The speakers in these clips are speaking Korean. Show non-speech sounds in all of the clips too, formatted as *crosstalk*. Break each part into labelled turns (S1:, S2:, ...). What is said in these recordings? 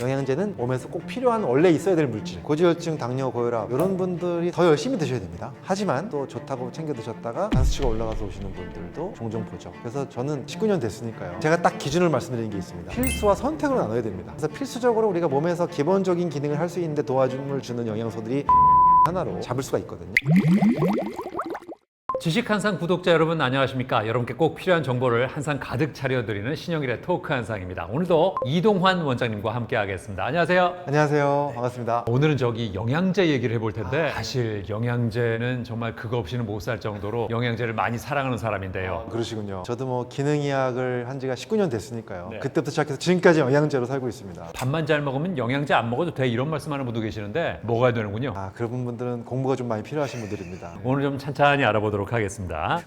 S1: 영양제는 몸에서 꼭 필요한 원래 있어야 될 물질 고지혈증, 당뇨, 고혈압 이런 분들이 더 열심히 드셔야 됩니다. 하지만 또 좋다고 챙겨 드셨다가 단수치가 올라가서 오시는 분들도 종종 보죠. 그래서 저는 19년 됐으니까요. 제가 딱 기준을 말씀드리는 게 있습니다. 필수와 선택으로 나눠야 됩니다. 그래서 필수적으로 우리가 몸에서 기본적인 기능을 할 수 있는데 도와줌을 주는 영양소들이 하나로 잡을 수가 있거든요
S2: 지식 한상 구독자 여러분 안녕하십니까? 여러분께 꼭 필요한 정보를 항상 가득 차려드리는 신영일의 토크 한상입니다. 오늘도 이동환 원장님과 함께 하겠습니다. 안녕하세요.
S1: 안녕하세요 반갑습니다
S2: 오늘은 저기 영양제 얘기를 해볼 텐데 사실 영양제는 정말 그거 없이는 못 살 정도로 영양제를 많이 사랑하는 사람인데요.
S1: 그러시군요 저도 뭐 기능의학을 한 지가 19년 됐으니까요
S2: 네.
S1: 그때부터 시작해서 지금까지 영양제로 살고 있습니다
S2: 밥만 잘 먹으면 영양제 안 먹어도 돼 이런 말씀하는 분도 계시는데 먹어야 되는군요.
S1: 아 그런 분들은 공부가 좀 많이 필요하신 분들입니다
S2: 오늘 좀 찬찬히 알아보도록 하겠습니다.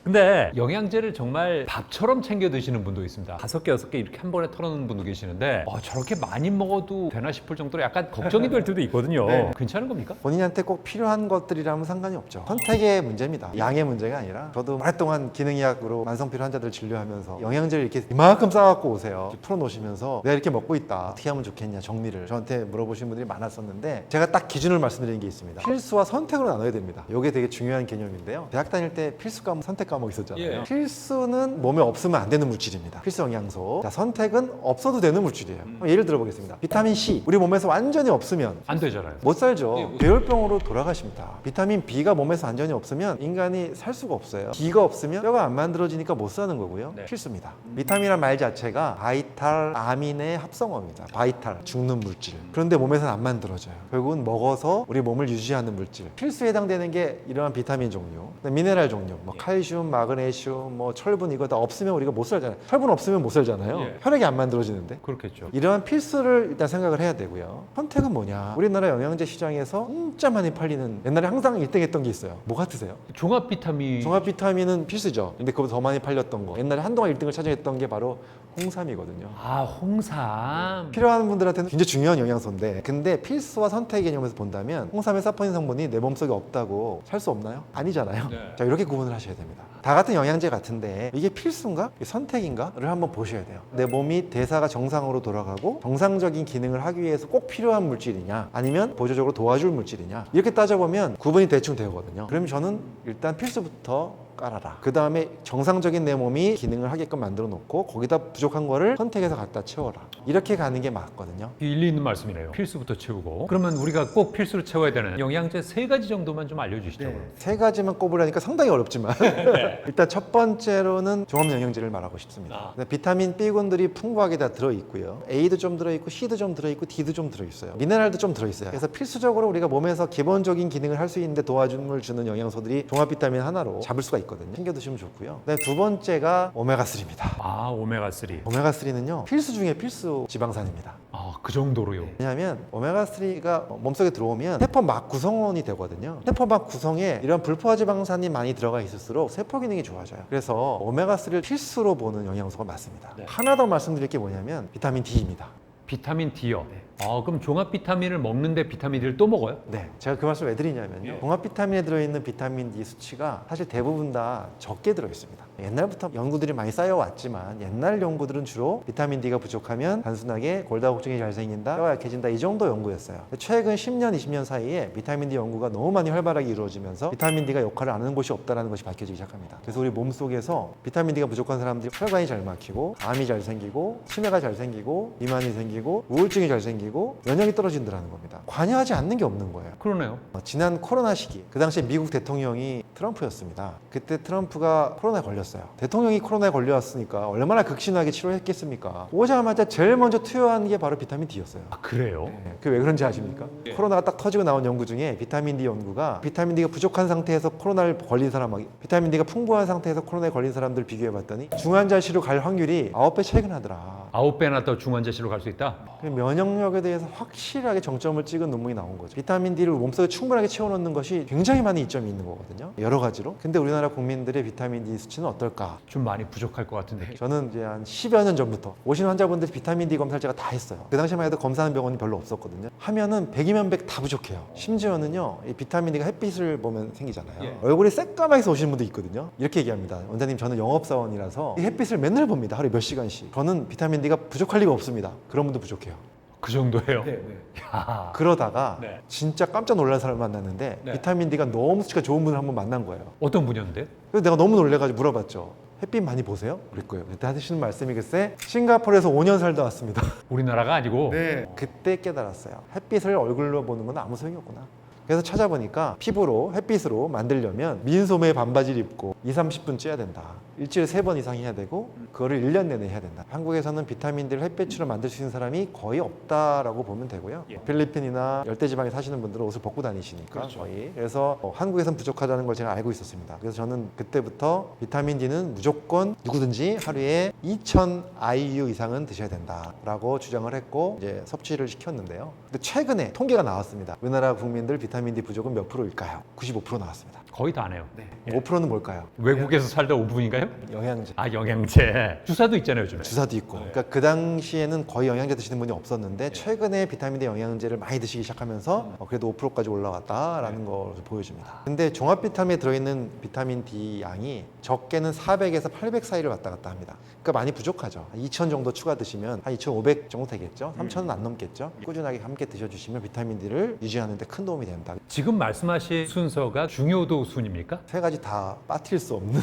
S2: 근데 영양제를 정말 밥처럼 챙겨 드시는 분도 있습니다. 다섯 개, 여섯 개 이렇게 한 번에 털어놓는 분도 계시는데 어, 저렇게 많이 먹어도 되나 싶을 정도로 약간 걱정이 될 때도 있거든요.
S1: 네.
S2: 괜찮은 겁니까?
S1: 본인한테 꼭 필요한 것들이라면 상관이 없죠. 선택의 문제입니다. 양의 문제가 아니라 저도 오랫동안 기능의학으로 만성피로 환자들 진료하면서 영양제를 이렇게 이만큼 쌓아갖고 오세요. 풀어놓으시면서 내가 이렇게 먹고 있다. 어떻게 하면 좋겠냐 정리를 저한테 물어보시는 분들이 많았었는데 제가 딱 기준을 말씀드리는 게 있습니다. 필수와 선택으로 나눠야 됩니다. 이게 되게 중요한 개념인데요. 대학 다닐 때 필수 과목, 선택 과목 있었잖아요.
S2: 예.
S1: 필수는 몸에 없으면 안 되는 물질입니다. 필수 영양소. 자, 선택은 없어도 되는 물질이에요. 그럼 예를 들어보겠습니다. 비타민 C 우리 몸에서 완전히 없으면
S2: 안 되잖아요.
S1: 못 살죠. 괴혈병으로 돌아가십니다. 비타민 B가 몸에서 완전히 없으면 인간이 살 수가 없어요. D가 없으면 뼈가 안 만들어지니까 못 사는 거고요.
S2: 네.
S1: 필수입니다. 비타민이란 말 자체가 바이탈 아민의 합성어입니다. 바이탈 죽는 물질. 그런데 몸에서는 안 만들어져요. 결국은 먹어서 우리 몸을 유지하는 물질. 필수에 해당되는 게 이러한 비타민 종류, 미네랄 종류, 뭐 칼슘, 마그네슘, 뭐 철분 이거 다 없으면 우리가 못 살잖아요. 철분 없으면 못 살잖아요.
S2: 예.
S1: 혈액이 안 만들어지는데.
S2: 그렇겠죠.
S1: 이러한 필수를 일단 생각을 해야 되고요. 선택은 뭐냐? 우리나라 영양제 시장에서 진짜 많이 팔리는 옛날에 항상 1등 했던 게 있어요. 뭐 같으세요?
S2: 종합 비타민
S1: 종합 비타민은 필수죠. 근데 그보다 더 많이 팔렸던 거. 옛날에 한동안 1등을 차지했던 게 바로 홍삼이거든요.
S2: 아 홍삼
S1: 필요한 분들한테는 굉장히 중요한 영양소인데 근데 필수와 선택 개념에서 본다면 홍삼의 사포닌 성분이 내 몸속에 없다고 살 수 없나요? 아니잖아요.
S2: 네.
S1: 자 이렇게 구분을 하셔야 됩니다. 다 같은 영양제 같은데 이게 필수인가? 이게 선택인가?를 한번 보셔야 돼요. 내 몸이 대사가 정상으로 돌아가고 정상적인 기능을 하기 위해서 꼭 필요한 물질이냐 아니면 보조적으로 도와줄 물질이냐 이렇게 따져보면 구분이 대충 되거든요. 그럼 저는 일단 필수부터 깔아라. 그 다음에 정상적인 내 몸이 기능을 하게끔 만들어 놓고 거기다 부족한 거를 선택해서 갖다 채워라. 이렇게 가는 게 맞거든요.
S2: 일리 있는 말씀이네요. 필수부터 채우고 그러면 우리가 꼭 필수로 채워야 되는 영양제 세 가지 정도만 좀 알려주시죠. 그럼.
S1: 세 가지만 꼽으려니까 상당히 어렵지만 *laughs* *laughs* 일단 첫 번째로는 종합 영양제를 말하고 싶습니다.
S2: 아.
S1: 비타민 B군들이 풍부하게 다 들어 있고요. A도 좀 들어 있고 C도 좀 들어 있고 D도 좀 들어 있어요. 미네랄도 좀 들어 있어요. 그래서 필수적으로 우리가 몸에서 기본적인 기능을 할 수 있는데 도와줌을 주는 영양소들이 종합 비타민 하나로 잡을 수가 있 거든요. 챙겨 드시면 좋고요. 그다음에 두 번째가 오메가 3입니다.
S2: 아 오메가 3.
S1: 오메가 3는요 필수 중에 필수 지방산입니다.
S2: 아 그 정도로요.
S1: 왜냐하면 오메가 3가 몸속에 들어오면 세포 막 구성원이 되거든요. 세포 막 구성에 이런 불포화 지방산이 많이 들어가 있을수록 세포 기능이 좋아져요. 그래서 오메가 3를 필수로 보는 영양소가 맞습니다.
S2: 네.
S1: 하나 더 말씀드릴 게 뭐냐면 비타민 D입니다.
S2: 비타민 D요. 아 그럼 종합 비타민을 먹는데 비타민 D를 또 먹어요?
S1: 네, 제가 그 말씀 왜 드리냐면요.
S2: 예.
S1: 종합 비타민에 들어있는 비타민 D 수치가 사실 대부분 다 적게 들어있습니다. 옛날부터 연구들이 많이 쌓여왔지만 옛날 연구들은 주로 비타민 D가 부족하면 단순하게 골다공증이 잘 생긴다, 뼈가 약해진다 이 정도 연구였어요. 최근 10년, 20년 사이에 비타민 D 연구가 너무 많이 활발하게 이루어지면서 비타민 D가 역할을 안 하는 곳이 없다는 것이 밝혀지기 시작합니다. 그래서 우리 몸 속에서 비타민 D가 부족한 사람들이 혈관이 잘 막히고 암이 잘 생기고 치매가 잘 생기고 비만이 생기고 우울증이 잘 생기고 면역이 떨어진다는 겁니다. 관여하지 않는 게 없는 거예요.
S2: 그러네요.
S1: 어, 지난 코로나 시기 그 당시에 미국 대통령이 트럼프였습니다. 그때 트럼프가 코로나에 걸렸어요. 대통령이 코로나에 걸려왔으니까 얼마나 극심하게 치료했겠습니까? 오자마자 제일 먼저 투여한 게 바로 비타민 D였어요.
S2: 아 그래요?
S1: 그게 왜 그런지 아십니까? 코로나가 딱 터지고 나온 연구 중에 비타민 D 연구가 비타민 D가 부족한 상태에서 코로나를 걸린 사람하고 비타민 D가 풍부한 상태에서 코로나에 걸린 사람들 비교해 봤더니 중환자실로 갈 확률이 9배 차이가 나더라.
S2: 아홉 배나 더 중환자실로 갈 수 있다.
S1: 그 면역력에 대해서 확실하게 정점을 찍은 논문이 나온 거죠. 비타민 D를 몸속에 충분하게 채워넣는 것이 굉장히 많은 이점이 있는 거거든요. 여러 가지로. 근데 우리나라 국민들의 비타민 D 수치는 어떨까?
S2: 좀 많이 부족할 것 같은 느낌.
S1: 저는 이제 한 10여 년 전부터 오시는 환자분들이 비타민 D 검사를 제가 다 했어요. 그 당시만 해도 검사하는 병원이 별로 없었거든요. 하면은 100이면 100 다 부족해요. 심지어는요, 이 비타민 D가 햇빛을 보면 생기잖아요.
S2: 예.
S1: 얼굴이 새까맣게 오시는 분도 있거든요. 이렇게 얘기합니다. 원장님, 저는 영업사원이라서 이 햇빛을 맨날 봅니다. 하루에 몇 시간씩. 저는 비타민 D가 부족할 리가 없습니다. 그런 분도 부족해요.
S2: 그 정도예요?
S3: 네, 네. *laughs*
S2: 야.
S1: 그러다가
S2: 네.
S1: 진짜 깜짝 놀란 사람을 만났는데
S2: 네.
S1: 비타민 D가 너무 수치가 좋은 분을 한번 만난 거예요.
S2: 어떤 분이었는데요?
S1: 그래서 내가 너무 놀래가지고 물어봤죠. 햇빛 많이 보세요? 거예요. 그때 하시는 말씀이 글쎄 싱가포르에서 5년 살다 왔습니다.
S2: 우리나라가 아니고
S1: 네. 그때 깨달았어요. 햇빛을 얼굴로 보는 건 아무 소용이 없구나. 그래서 찾아보니까 피부로 햇빛으로 만들려면 민소매 반바지를 입고 2, 30분 쪄야 된다. 일주일에 세 번 이상 해야 되고 그거를 1년 내내 해야 된다. 한국에서는 비타민들을 햇빛으로 만들 수 있는 사람이 거의 없다라고 보면 되고요.
S2: 예.
S1: 필리핀이나 열대지방에 사시는 분들은 옷을 벗고 다니시니까 거의. 그래서 어, 한국에선 부족하다는 걸 제가 알고 있었습니다. 그래서 저는 그때부터 비타민 D는 무조건 누구든지 하루에 2,000 IU 이상은 드셔야 된다라고 주장을 했고 이제 섭취를 시켰는데요. 근데 최근에 통계가 나왔습니다. 우리나라 국민들 비타민 D 부족은 몇 프로일까요? 95% 나왔습니다.
S2: 거의 다 안 해요.
S1: 네. 5%는 뭘까요?
S2: 외국에서 살다 5분인가요?
S1: 영양제.
S2: 아 영양제 *laughs* 주사도 있잖아요 요즘에.
S1: 주사도 있고. 그러니까 그 당시에는 거의 영양제 드시는 분이 없었는데 최근에 비타민 D 영양제를 많이 드시기 시작하면서 어, 그래도 5%까지 올라갔다라는 걸 보여줍니다. 근데 종합 비타민에 들어있는 비타민 D 양이 적게는 400에서 800 사이를 왔다 갔다 합니다. 그러니까 많이 부족하죠. 2,000 정도 추가 드시면 한 2,500 정도 되겠죠. 3,000은 안 넘겠죠. 꾸준하게 함께 드셔주시면 비타민 D를 유지하는 데 큰 도움이 됩니다.
S2: 지금 말씀하신 순서가 중요도 순입니까?
S1: 세 가지 다 빠뜨릴 수 없는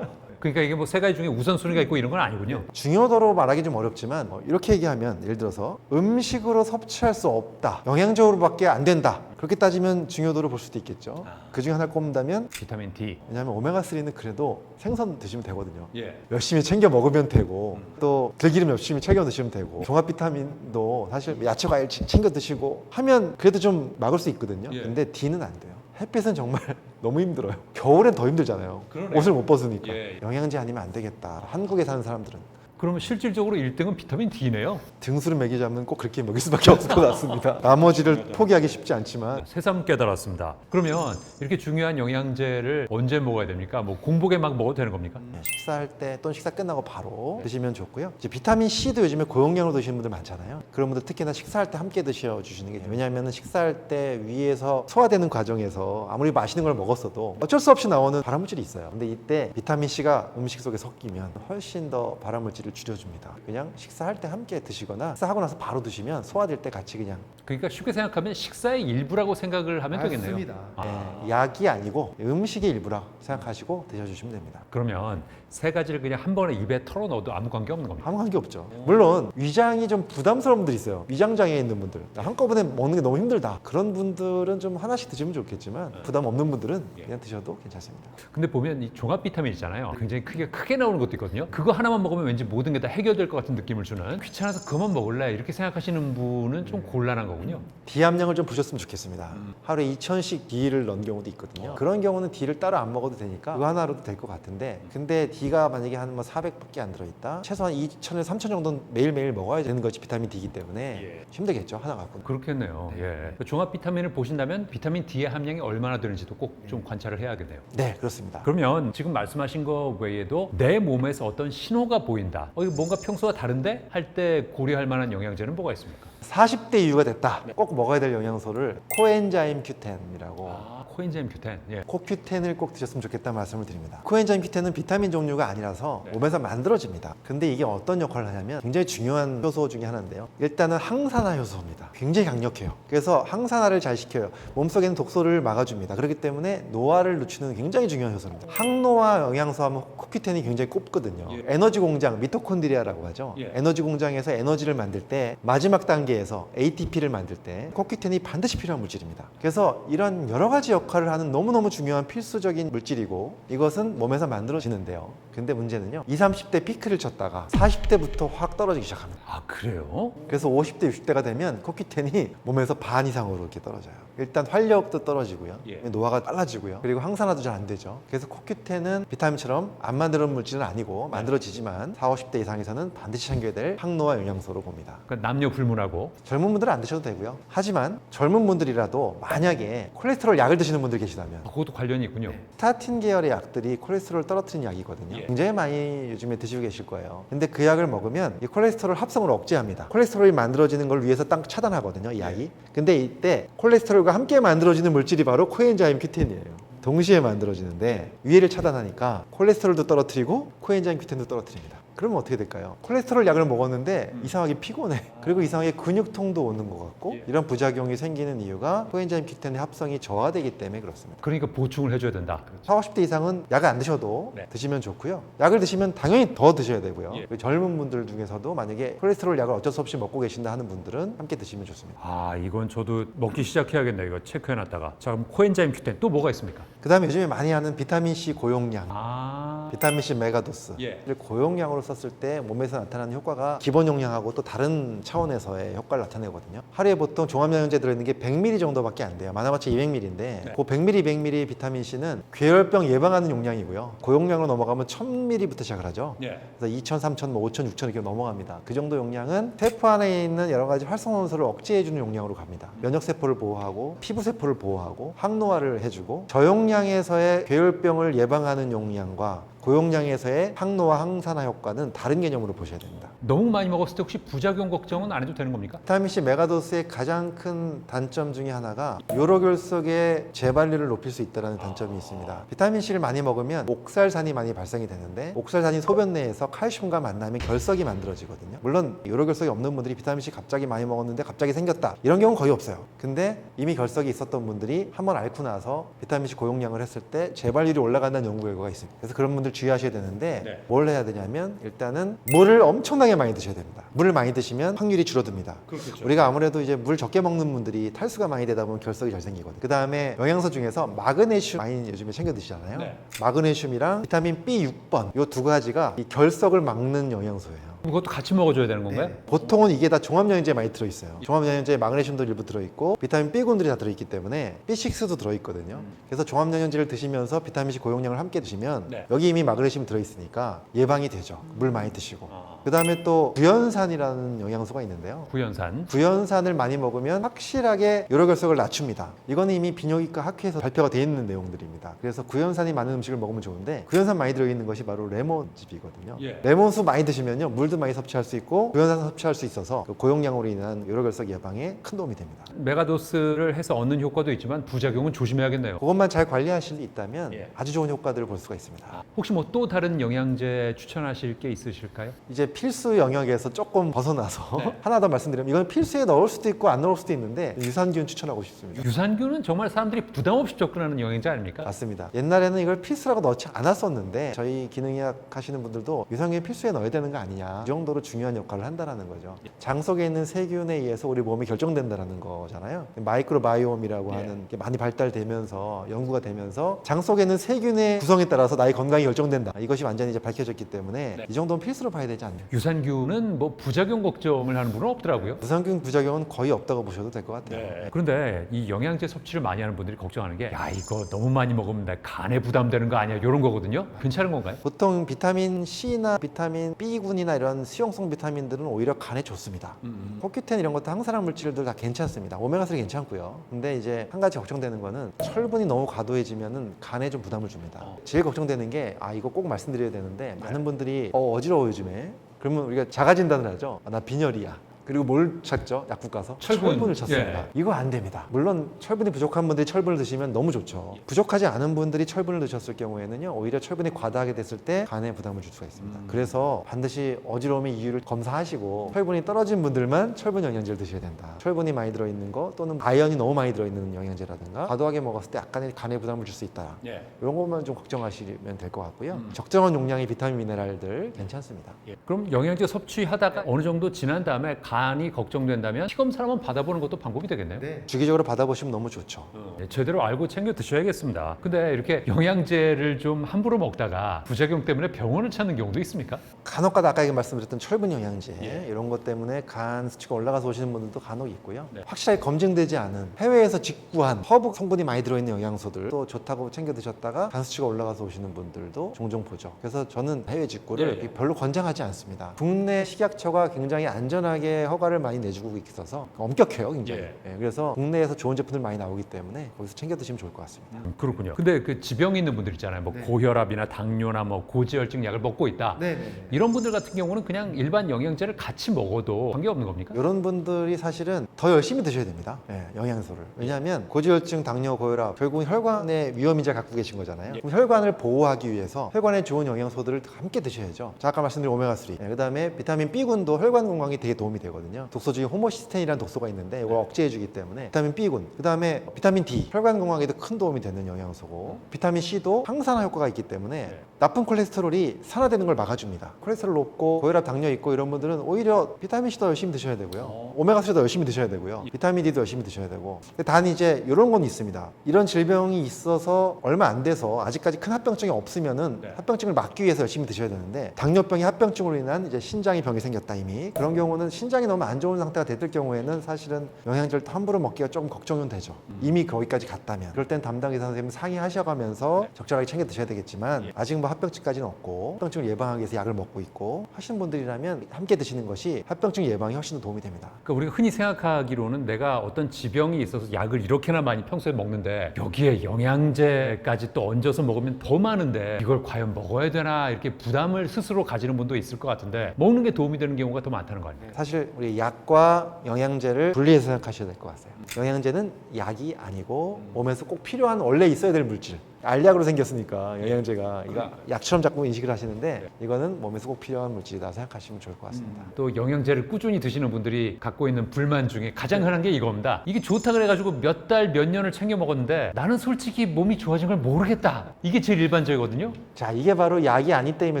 S2: 그러니까 이게 뭐 세 가지 중에 우선 순위가 있고 이런 건 아니군요.
S1: 중요도로 말하기 좀 어렵지만 어, 이렇게 얘기하면 예를 들어서 음식으로 섭취할 수 없다 영양적으로밖에 안 된다 그렇게 따지면 중요도를 볼 수도 있겠죠 그 중에 하나를 꼽는다면
S2: 비타민 D.
S1: 왜냐하면 오메가3는 그래도 생선 드시면 되거든요
S2: 예.
S1: 열심히 챙겨 먹으면 되고 또 들기름 열심히 챙겨 드시면 되고 종합 비타민도 사실 야채 과일 치- 챙겨 드시고 하면 그래도 좀 막을 수 있거든요
S2: 예.
S1: 근데 D는 안 돼요 햇빛은 정말 너무 힘들어요. 겨울엔 더 힘들잖아요.
S2: 그러네요.
S1: 옷을 못 벗으니까.
S2: 예.
S1: 영양제 아니면 안 되겠다. 한국에 사는 사람들은
S2: 그러면 실질적으로 1등은 비타민 D네요.
S1: 등수를 매기자면 꼭 그렇게 먹일 수밖에 없을 것 같습니다. *laughs* 나머지를 포기하기 쉽지 않지만
S2: 새삼 깨달았습니다. 그러면 이렇게 중요한 영양제를 언제 먹어야 됩니까? 뭐 공복에 막 먹어도 되는 겁니까?
S1: 네, 식사할 때 또는 식사 끝나고 바로 드시면 좋고요. 이제 비타민 C도 요즘에 고용량으로 드시는 분들 많잖아요. 그런 분들 특히나 식사할 때 함께 드셔 주시는 게. 왜냐하면 식사할 때 위에서 소화되는 과정에서 아무리 맛있는 걸 먹었어도 어쩔 수 없이 나오는 발암물질이 있어요. 근데 이때 비타민 C가 음식 속에 섞이면 훨씬 더 발암물질을 줄여줍니다. 그냥 식사할 때 함께 드시거나 식사하고 나서 바로 드시면 소화될 때 같이 그냥
S2: 그러니까 쉽게 생각하면 식사의 일부라고 생각을 하면 되겠네요. 아.
S1: 네, 약이 아니고 음식의 일부라 생각하시고 드셔주시면 됩니다.
S2: 그러면 세 가지를 그냥 한 번에 입에 털어 넣어도 아무 관계 없는 겁니다.
S1: 아무 관계 없죠. 물론 위장이 좀 부담스러운 분들 있어요. 위장 장애 있는 분들 한꺼번에 먹는 게 너무 힘들다. 그런 분들은 좀 하나씩 드시면 좋겠지만 부담 없는 분들은 그냥 드셔도 괜찮습니다.
S2: 근데 보면 이 종합 비타민 있잖아요. 굉장히 크게 크게 나오는 것도 있거든요. 그거 하나만 먹으면 왠지 모든 게 다 해결될 것 같은 느낌을 주는 귀찮아서 그만 먹을래 이렇게 생각하시는 분은 좀 곤란한 거군요.
S1: D 함량을 좀 보셨으면 좋겠습니다. 하루에 2,000씩 D를 넣은 경우도 있거든요. 그런 경우는 D를 따로 안 먹어도 되니까 그거 하나로도 될 것 같은데 근데 D 가 만약에 한 뭐 400밖에 안 들어있다. 최소한 2,000에서 3,000 정도는 매일매일 먹어야 되는 것이 비타민 D이기 때문에 힘들겠죠. 하나 갖고는.
S2: 그렇겠네요. 예. 종합 비타민을 보신다면 비타민 D의 함량이 얼마나 되는지도 꼭 좀 관찰을 해야겠네요.
S1: 네, 그렇습니다.
S2: 그러면 지금 말씀하신 거 외에도 내 몸에서 어떤 신호가 보인다. 어, 이거 뭔가 평소와 다른데 할 때 고려할 만한 영양제는 뭐가 있습니까?
S1: 40대 이후가 됐다. 꼭 먹어야 될 영양소를 코엔자임 큐텐이라고
S2: 아, 코엔자임 큐텐. 예.
S1: 코큐텐을 꼭 드셨으면 좋겠다는 말씀을 드립니다. 코엔자임 큐텐은 비타민 종류가 아니라서 몸에서 만들어집니다. 근데 이게 어떤 역할을 하냐면 굉장히 중요한 효소 중에 하나인데요. 일단은 항산화 효소입니다. 굉장히 강력해요. 그래서 항산화를 잘 시켜요. 몸속에 있는 독소를 막아줍니다. 그렇기 때문에 노화를 늦추는 굉장히 중요한 효소입니다. 항노화 영양소 하면 코큐텐이 굉장히 꼽거든요. 에너지 공장, 미토콘드리아라고 하죠.
S2: 예.
S1: 에너지 공장에서 에너지를 만들 때 마지막 단계에서 ATP를 만들 때 코큐텐이 반드시 필요한 물질입니다. 그래서 이런 여러 가지 역할 을 하는 너무너무 중요한 필수적인 물질이고 이것은 몸에서 만들어지는데요. 근데 문제는요. 20, 30대 피크를 쳤다가 40대부터 확 떨어지기 시작합니다.
S2: 아 그래요?
S1: 그래서 50대, 60대가 되면 코큐텐이 몸에서 반 이상으로 이렇게 떨어져요. 일단 활력도 떨어지고요.
S2: 예.
S1: 노화가 빨라지고요. 그리고 항산화도 잘 안 되죠. 그래서 코큐텐은 비타민처럼 안 만드는 물질은 아니고 만들어지지만 40, 50대 이상에서는 반드시 챙겨야 될 항노화 영양소로 봅니다.
S2: 그러니까 남녀 불문하고
S1: 젊은 분들은 안 드셔도 되고요. 하지만 젊은 분들이라도 만약에 콜레스테롤 약을 드시는 분들 계시다면
S2: 아, 그것도 관련이 있군요.
S1: 스타틴 계열의 약들이 콜레스테롤을 떨어뜨리는 약이거든요.
S2: 예.
S1: 굉장히 많이 요즘에 드시고 계실 거예요. 근데 그 약을 먹으면 이 콜레스테롤 합성을 억제합니다. 콜레스테롤이 만들어지는 걸 위해서 딱 차단하거든요, 이 약이. 근데 이때 콜레스테롤과 함께 만들어지는 물질이 바로 코엔자임 큐텐이에요. 동시에 만들어지는데 위해를 차단하니까 콜레스테롤도 떨어뜨리고 코엔자임 큐텐도 떨어뜨립니다. 그러면 어떻게 될까요? 콜레스테롤 약을 먹었는데 이상하게 피곤해. *laughs* 그리고 이상하게 근육통도 오는 것 같고
S2: 예.
S1: 이런 부작용이 생기는 이유가 코엔자임 Q10의 합성이 저하되기 때문에 그렇습니다.
S2: 그러니까 보충을 해줘야 된다.
S1: 40, 50대 이상은 약을 안 드셔도
S2: 네.
S1: 드시면 좋고요. 약을 드시면 당연히 더 드셔야 되고요.
S2: 예.
S1: 그리고 젊은 분들 중에서도 만약에 콜레스테롤 약을 어쩔 수 없이 먹고 계신다 하는 분들은 함께 드시면 좋습니다.
S2: 아 이건 저도 먹기 시작해야겠네 이거 체크해놨다가 자 그럼 코엔자임 Q10 또 뭐가 있습니까?
S1: 그다음에 요즘에 많이 하는 비타민 C 고용량.
S2: 아
S1: 비타민 C 메가도스.
S2: 예.
S1: 를 고용량으로 썼을 때 몸에서 나타나는 효과가 기본 용량하고 또 다른 차원에서의 효과를 나타내거든요. 하루에 보통 종합영양제 들어있는 게 100ml 정도밖에 안 돼요. 많아봤자 200ml인데
S2: 네.
S1: 그 100ml, 100ml 비타민 C는 괴혈병 예방하는 용량이고요. 고용량으로 넘어가면 1000ml부터 시작을 하죠.
S2: 예.
S1: 그래서 2,000, 3,000, 뭐 5,000, 6,000 이렇게 넘어갑니다. 그 정도 용량은 세포 안에 있는 여러 가지 활성원소를 억제해주는 용량으로 갑니다. 면역 세포를 보호하고 피부 세포를 보호하고 항노화를 해주고 저용량에서의 괴혈병을 예방하는 용량과 고용량에서의 항노화 항산화 효과는 다른 개념으로 보셔야 됩니다.
S2: 너무 많이 먹었을 때 혹시 부작용 걱정은 안 해도 되는 겁니까?
S1: 비타민 C 메가도스의 가장 큰 단점 중에 하나가 요로결석의 재발률을 높일 수 있다는 단점이 있습니다. 비타민 C를 많이 먹으면 옥살산이 많이 발생이 되는데 옥살산이 소변 내에서 칼슘과 만나면 결석이 만들어지거든요. 물론 요로결석이 없는 분들이 비타민 C 갑자기 많이 먹었는데 갑자기 생겼다 이런 경우는 거의 없어요. 근데 이미 결석이 있었던 분들이 한 번 앓고 나서 비타민 C 고용량을 했을 때 재발률이 올라간다는 연구 결과가 있습니다. 그래서 그런 분들 주의하셔야 되는데
S2: 네.
S1: 뭘 해야 되냐면 일단은 물을 엄청나게 많이 드셔야 됩니다. 물을 많이 드시면 확률이 줄어듭니다.
S2: 그렇겠죠.
S1: 우리가 아무래도 이제 물 적게 먹는 분들이 탈수가 많이 되다 보면 결석이 잘 생기거든요. 그 다음에 영양소 중에서 마그네슘 많이 요즘에 챙겨 드시잖아요.
S2: 네.
S1: 마그네슘이랑 비타민 B6번 이 두 가지가 이 결석을 막는 영양소예요.
S2: 그것도 같이 먹어줘야 되는 건가요?
S1: 네. 보통은 이게 다 종합영양제에 많이 들어있어요. 종합영양제에 마그네슘도 일부 들어있고 비타민 B군들이 다 들어있기 때문에 B6도 들어있거든요. 그래서 종합영양제를 드시면서 비타민 C 고용량을 함께 드시면
S2: 네.
S1: 여기 이미 마그네슘이 들어있으니까 예방이 되죠. 물 많이 드시고.
S2: 아.
S1: 그 다음에 또 구연산이라는 영양소가 있는데요.
S2: 구연산.
S1: 구연산을 많이 먹으면 확실하게 요로결석을 낮춥니다. 이거는 이미 비뇨기과 학회에서 발표가 되어 있는 내용들입니다. 그래서 구연산이 많은 음식을 먹으면 좋은데 구연산 많이 들어있는 것이 바로 레몬즙이거든요.
S2: 예.
S1: 레몬수 많이 드시면요 물도 많이 섭취할 수 있고 구연산 섭취할 수 있어서 그 고용량으로 인한 요로결석 예방에 큰 도움이 됩니다.
S2: 메가도스를 해서 얻는 효과도 있지만 부작용은 조심해야겠네요.
S1: 그것만 잘 관리하실 수 있다면
S2: 예.
S1: 아주 좋은 효과들을 볼 수가 있습니다.
S2: 아, 혹시 뭐 또 다른 영양제 추천하실 게 있으실까요?
S1: 이제 필수 영역에서 조금 벗어나서
S2: 네. *laughs*
S1: 하나 더 말씀드리면 이건 필수에 넣을 수도 있고 안 넣을 수도 있는데 유산균 추천하고 싶습니다.
S2: 유산균은 정말 사람들이 부담 없이 접근하는 영양제 아닙니까?
S1: 맞습니다. 옛날에는 이걸 필수라고 넣지 않았었는데 저희 기능의학 하시는 분들도 유산균 필수에 넣어야 되는 거 아니냐 이 정도로 중요한 역할을 한다는 거죠. 장 속에 있는 세균에 의해서 우리 몸이 결정된다는 거잖아요. 마이크로바이옴이라고
S2: 예.
S1: 하는 게 많이 발달되면서 연구가 되면서 장 속에 있는 세균의 구성에 따라서 나의 건강이 결정된다. 이것이 완전히 이제 밝혀졌기 때문에
S2: 네.
S1: 이 정도는 필수로 봐야 되지 않나.
S2: 유산균은 뭐 부작용 걱정을 하는 분은 없더라고요.
S1: 유산균 부작용은 거의 없다고 보셔도 될 것 같아요.
S2: 네. 그런데 이 영양제 섭취를 많이 하는 분들이 걱정하는 게 야 이거 너무 많이 먹으면 내 간에 부담되는 거 아니야 이런 거거든요. 괜찮은 건가요?
S1: 보통 비타민 C나 비타민 B군이나 이런 수용성 비타민들은 오히려 간에 좋습니다. 코큐텐 이런 것도 항산화 물질들 다 괜찮습니다. 오메가3 괜찮고요. 근데 이제 한 가지 걱정되는 거는 철분이 너무 과도해지면은 간에 좀 부담을 줍니다.
S2: 어.
S1: 제일 걱정되는 게 아 이거 꼭 말씀드려야 되는데 많은 분들이 어 어지러워 요즘에. 그러면 우리가 자가 진단을 하죠. 아, 나 빈혈이야. 그리고 뭘 찾죠? 약국 가서
S2: 철분.
S1: 을 찾습니다.
S2: 예.
S1: 이거 안 됩니다. 물론 철분이 부족한 분들이 철분을 드시면 너무 좋죠. 부족하지 않은 분들이 철분을 드셨을 경우에는요, 오히려 철분이 과다하게 됐을 때 간에 부담을 줄 수가 있습니다.
S2: 음.
S1: 그래서 반드시 어지러움의 이유를 검사하시고 철분이 떨어진 분들만 철분 영양제를 드셔야 된다. 철분이 많이 들어있는 거 또는 아연이 너무 많이 들어있는 영양제라든가 과도하게 먹었을 때 약간의 간에 부담을 줄 수 있다.
S2: 예.
S1: 이런 것만 좀 걱정하시면 될 것 같고요.
S2: 음.
S1: 적정한 용량의 비타민 미네랄들 괜찮습니다.
S2: 예. 그럼 영양제 섭취하다가 어느 정도 지난 다음에 간이 걱정된다면 피 검사 한번 받아보는 것도 방법이 되겠네요.
S1: 주기적으로 받아보시면 너무 좋죠.
S2: 예, 제대로 알고 챙겨 드셔야겠습니다. 근데 이렇게 영양제를 좀 함부로 먹다가 부작용 때문에 병원을 찾는 경우도 있습니까?
S1: 간혹가다 아까 말씀드렸던 철분 영양제
S2: 예.
S1: 이런 것 때문에 간 수치가 올라가서 오시는 분들도 간혹 있고요.
S2: 네.
S1: 확실하게 검증되지 않은 해외에서 직구한 허브 성분이 많이 들어있는 영양소들도 좋다고 챙겨 드셨다가 간 수치가 올라가서 오시는 분들도 종종 보죠. 그래서 저는 해외 직구를
S2: 예, 예.
S1: 별로 권장하지 않습니다. 국내 식약처가 굉장히 안전하게 허가를 많이 내주고 있어서 엄격해요, 굉장히.
S2: 예.
S1: 예, 그래서 국내에서 좋은 제품들 많이 나오기 때문에 거기서 챙겨 드시면 좋을 것 같습니다.
S2: 음, 그렇군요. 근데 그 지병이 있는 분들 있잖아요. 뭐
S1: 네.
S2: 고혈압이나 당뇨나 뭐 고지혈증 약을 먹고 있다.
S1: 네.
S2: 이런 분들 같은 경우는 그냥 일반 영양제를 같이 먹어도 관계없는 겁니까?
S1: 이런 분들이 사실은 더 열심히 드셔야 됩니다. 예, 영양소를. 왜냐하면 고지혈증, 당뇨, 고혈압 결국 혈관에 위험인자 갖고 계신 거잖아요. 그럼 혈관을 보호하기 위해서 혈관에 좋은 영양소들을 함께 드셔야죠. 자, 아까 말씀드린 오메가 3. 예, 그다음에 비타민 B군도 혈관 건강에 되게 도움이 되거든요. 독소 중에 호모시스텐이라는 독소가 있는데 이걸 억제해주기 때문에 비타민 B군. 그 다음에 비타민 D 혈관 건강에도 큰 도움이 되는 영양소고 비타민 C도 항산화 효과가 있기 때문에 나쁜 콜레스테롤이 산화되는 걸 막아줍니다. 콜레스테롤 높고 고혈압, 당뇨 있고 이런 분들은 오히려 비타민 C도 열심히 드셔야 되고요. 오메가 3도 열심히 드셔야 되고요. 비타민 D도 열심히 드셔야 되고. 단 이제 이런 건 있습니다. 이런 질병이 있어서 얼마 안 돼서 아직까지 큰 합병증이 없으면은
S2: 네.
S1: 합병증을 막기 위해서 열심히 드셔야 되는데 당뇨병이 합병증으로 인한 이제 신장이 병이 생겼다 이미 그런 경우는 신장 이 너무 안 좋은 상태가 됐을 경우에는 사실은 영양제를 함부로 먹기가 조금 걱정은 되죠. 이미 거기까지 갔다면 그럴 땐 담당 의사 선생님 상의하셔가면서 적절하게 챙겨 드셔야 되겠지만 아직 뭐 합병증까지는 없고 합병증을 예방하기 위해서 약을 먹고 있고 하시는 분들이라면 함께 드시는 것이 합병증 예방에 훨씬 더 도움이 됩니다.
S2: 그러니까 우리가 흔히 생각하기로는 내가 어떤 지병이 있어서 약을 이렇게나 많이 평소에 먹는데 여기에 영양제까지 또 얹어서 먹으면 더 많은데 이걸 과연 먹어야 되나 이렇게 부담을 스스로 가지는 분도 있을 것 같은데 먹는 게 도움이 되는 경우가 더 많다는 거 아니에요?
S1: 사실 우리 약과 영양제를 분리해서 생각하셔야 될 것 같아요. 영양제는 약이 아니고 몸에서 꼭 필요한 원래 있어야 될 물질. 알약으로 생겼으니까 영양제가 이거 약처럼 자꾸 인식을 하시는데 이거는 몸에서 꼭 필요한 물질이다 생각하시면 좋을 것 같습니다.
S2: 또 영양제를 꾸준히 드시는 분들이 갖고 있는 불만 중에 가장 흔한 게 이겁니다. 이게 좋다 그래가지고 몇 달, 몇 년을 챙겨 먹었는데 나는 솔직히 몸이 좋아진 걸 모르겠다. 이게 제일 일반적이거든요.
S1: 자, 이게 바로 약이 아니 때문에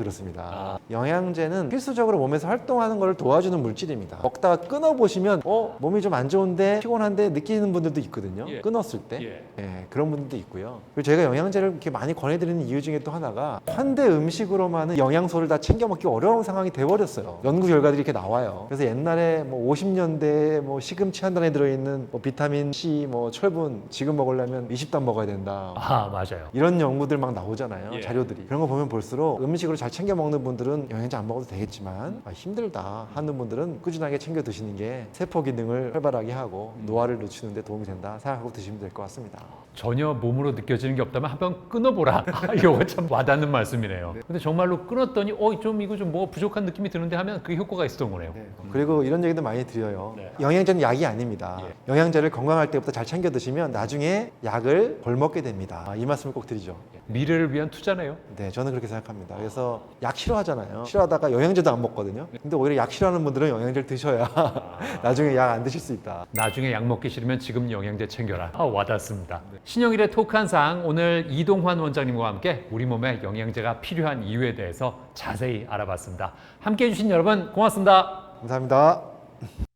S1: 그렇습니다.
S2: 아.
S1: 영양제는 필수적으로 몸에서 활동하는 것을 도와주는 물질입니다. 먹다가 끊어 보시면 어 몸이 좀 안 좋은데 피곤한데 느끼는 분들도 있거든요.
S2: 예.
S1: 끊었을 때
S2: 예.
S1: 예, 그런 분들도 있고요. 그리고 제가 영양 제를 이렇게 많이 권해드리는 이유 중에 또 하나가 현대 음식으로만은 영양소를 다 챙겨 먹기 어려운 상황이 돼버렸어요. 연구 결과들이 이렇게 나와요. 그래서 옛날에 뭐 50년대 뭐 시금치 한 단에 들어있는 뭐 비타민 C, 뭐 철분 지금 먹으려면 20단 먹어야 된다.
S2: 아, 맞아요.
S1: 이런 연구들 막 나오잖아요.
S2: 예.
S1: 자료들이. 그런 거 보면 볼수록 음식으로 잘 챙겨 먹는 분들은 영양제 안 먹어도 되겠지만 아, 힘들다 하는 분들은 꾸준하게 챙겨 드시는 게 세포 기능을 활발하게 하고 노화를 늦추는 데 도움이 된다 생각하고 드시면 될 것 같습니다.
S2: 전혀 몸으로 느껴지는 게 없다면 한번 끊어보라. *laughs* 이거 참 와닿는 말씀이네요. 근데 정말로 끊었더니 어, 좀 이거 좀 뭐가 부족한 느낌이 드는데 하면 그게 효과가 있었던 거네요.
S1: 그리고 이런 얘기도 많이 드려요.
S2: 네.
S1: 영양제는 약이 아닙니다.
S2: 예.
S1: 영양제를 건강할 때부터 잘 챙겨 드시면 나중에 약을 덜 먹게 됩니다. 아, 이 말씀을 꼭 드리죠.
S2: 미래를 위한 투자네요.
S1: 네, 저는 그렇게 생각합니다. 그래서 약 싫어하잖아요. 싫어하다가 영양제도 안 먹거든요. 근데 오히려 약 싫어하는 분들은 영양제를 드셔야 *laughs* 나중에 약 안 드실 수 있다.
S2: 나중에 약 먹기 싫으면 지금 영양제 챙겨라. 아, 와닿습니다. 신영일의 토크 한상 오늘 이동환 원장님과 함께 우리 몸에 영양제가 필요한 이유에 대해서 자세히 알아봤습니다. 함께 해주신 여러분 고맙습니다.
S1: 감사합니다.